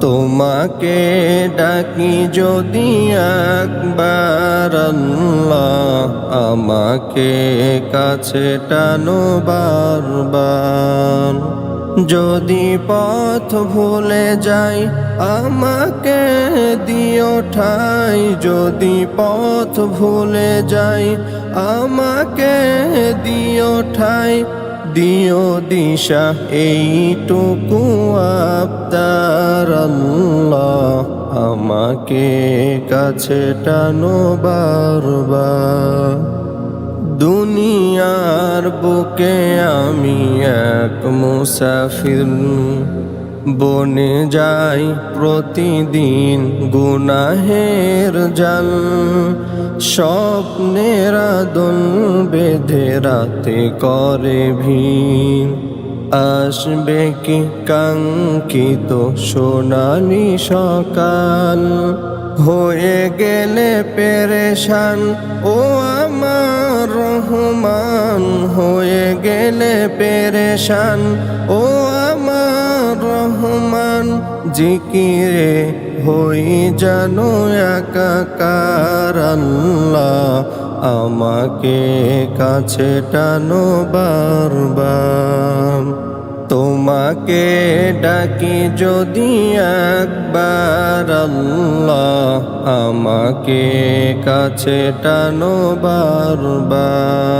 তোমাকে ডাকি যদি একবার আমাকে কাছে টানো বারবার। যদি পথ ভুলে যাই, আমাকে দিও ঠাই। যদি পথ ভুলে যাই, আমাকে দিও ঠাই। দিও দিশা এইটুকু আপনার আমাকে কাছে টানো বারবার। দুনিয়ার বুকে আমি এক মুসাফির। বনে যাই প্রতিদিন গুনাহের জাল। স্বপ্নের দোল বেঁধে রাতে করে ভিন আসবে কি কাঙ্ক্ষিত সোনালি সকাল? হয়ে গেলে পেরেশান, ও আমার রহমান। হয়ে গেলে পেরেশান, ও রহমান, জিকিরে হই জানো একাকার আমাকে কাছে টানো বারবার। তোমাকে ডাকি যদি একবার আমাকে কাছে টানো বারবার।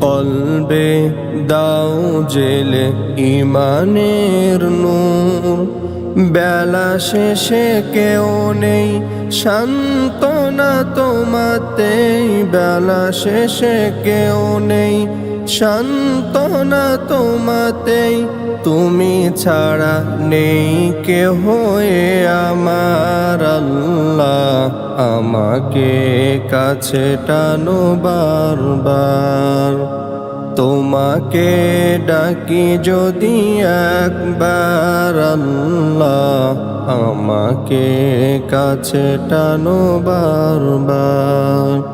কলবে দাও জেলে ইমানের নূর। বেলা শেষে কেউ নেই শান্তনা তোমাতে বেলা শেষে কেউ নেই শান্তনা তোমাতেই তুমি ছাড়া নেই কে এ আমার আল্লাহ। আমাকে কাছে টানো বারবার। তোমাকে ডাকি যদি একবার আল্লাহ। আমাকে কাছে টানো বারবার।